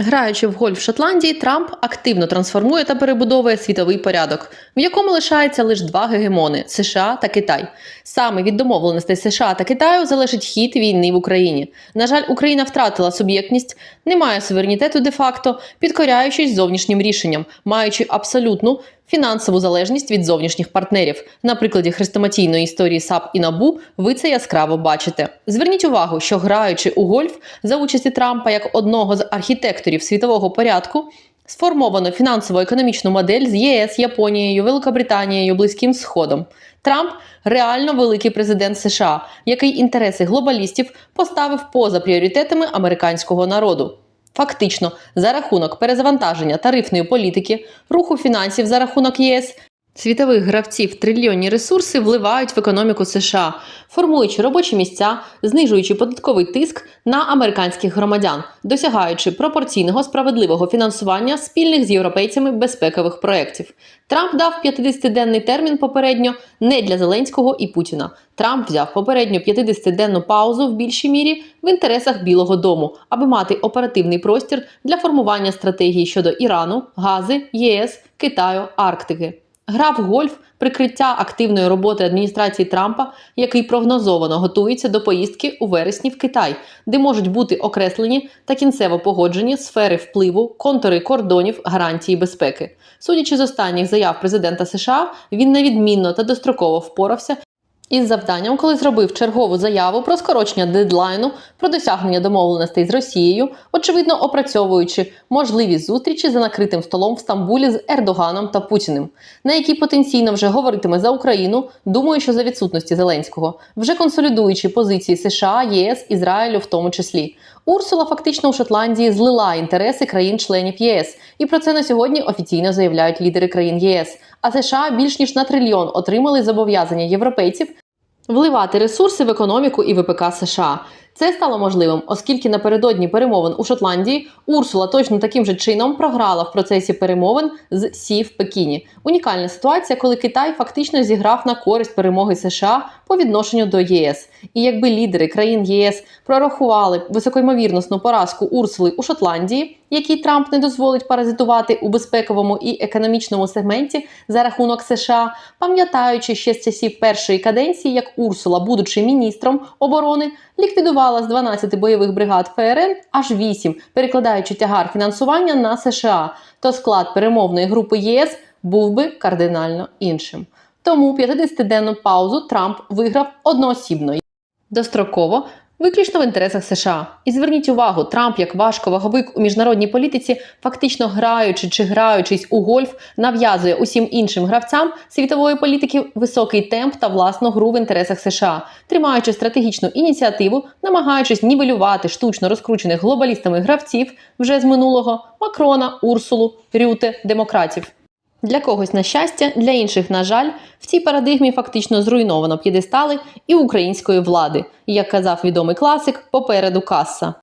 Граючи в гольф в Шотландії, Трамп активно трансформує та перебудовує світовий порядок, в якому лишається лише два гегемони США та Китай. Саме від домовленостей США та Китаю залежить хід війни в Україні. На жаль, Україна втратила суб'єктність, не має суверенітету де-факто, підкоряючись зовнішнім рішенням, маючи абсолютну фінансову залежність від зовнішніх партнерів. На прикладі хрестоматійної історії САП і НАБУ ви це яскраво бачите. Зверніть увагу, що граючи у гольф за участі Трампа як одного з архітекторів світового порядку. Сформовано фінансово-економічну модель з ЄС, Японією, Великобританією, Близьким Сходом. Трамп реально великий президент США, який інтереси глобалістів поставив поза пріоритетами американського народу. Фактично, за рахунок перезавантаження тарифної політики, руху фінансів за рахунок ЄС, світових гравців трильйонні ресурси вливають в економіку США, формуючи робочі місця, знижуючи податковий тиск на американських громадян, досягаючи пропорційного справедливого фінансування спільних з європейцями безпекових проєктів. Трамп дав 50-денний термін попередньо не для Зеленського і Путіна. Трамп взяв попередню 50-денну паузу в більшій мірі в інтересах Білого Дому, аби мати оперативний простір для формування стратегії щодо Ірану, Гази, ЄС, Китаю, Арктики. Гра в гольф прикриття активної роботи адміністрації Трампа, який прогнозовано готується до поїздки у вересні в Китай, де можуть бути окреслені та кінцево погоджені сфери впливу, контури кордонів, гарантії безпеки. Судячи з останніх заяв президента США, він невідмінно та достроково впорався із завданням, коли зробив чергову заяву про скорочення дедлайну про досягнення домовленостей з Росією, очевидно опрацьовуючи можливі зустрічі за накритим столом в Стамбулі з Ердоганом та Путіним, на якій потенційно вже говоритиме за Україну, думаю, що за відсутності Зеленського, вже консолідуючи позиції США, ЄС, Ізраїлю, в тому числі. Урсула фактично у Шотландії злила інтереси країн-членів ЄС, і про це на сьогодні офіційно заявляють лідери країн ЄС. А США більш ніж на трильйон отримали зобов'язання європейців вливати ресурси в економіку і ВПК США. Це стало можливим, оскільки напередодні перемовин у Шотландії Урсула точно таким же чином програла в процесі перемовин з Сі в Пекіні. Унікальна ситуація, коли Китай фактично зіграв на користь перемоги США по відношенню до ЄС. І якби лідери країн ЄС прорахували високоймовірнісну поразку Урсули у Шотландії, який Трамп не дозволить паразитувати у безпековому і економічному сегменті за рахунок США, пам'ятаючи ще з часів першої каденції, як Урсула, будучи міністром оборони, ліквідувала з 12 бойових бригад ФРН аж 8, перекладаючи тягар фінансування на США, то склад перемовної групи ЄС був би кардинально іншим. Тому 50-денну паузу Трамп виграв одноосібно. Достроково виключно в інтересах США. І зверніть увагу, Трамп, як важковаговик у міжнародній політиці, фактично граючи чи граючись у гольф, нав'язує усім іншим гравцям світової політики високий темп та власну гру в інтересах США, тримаючи стратегічну ініціативу, намагаючись нівелювати штучно розкручених глобалістами гравців вже з минулого Макрона, Урсулу, Рюте, демократів. Для когось на щастя, для інших, на жаль, в цій парадигмі фактично зруйновано п'єдестали і української влади. Як казав відомий класик, попереду каса.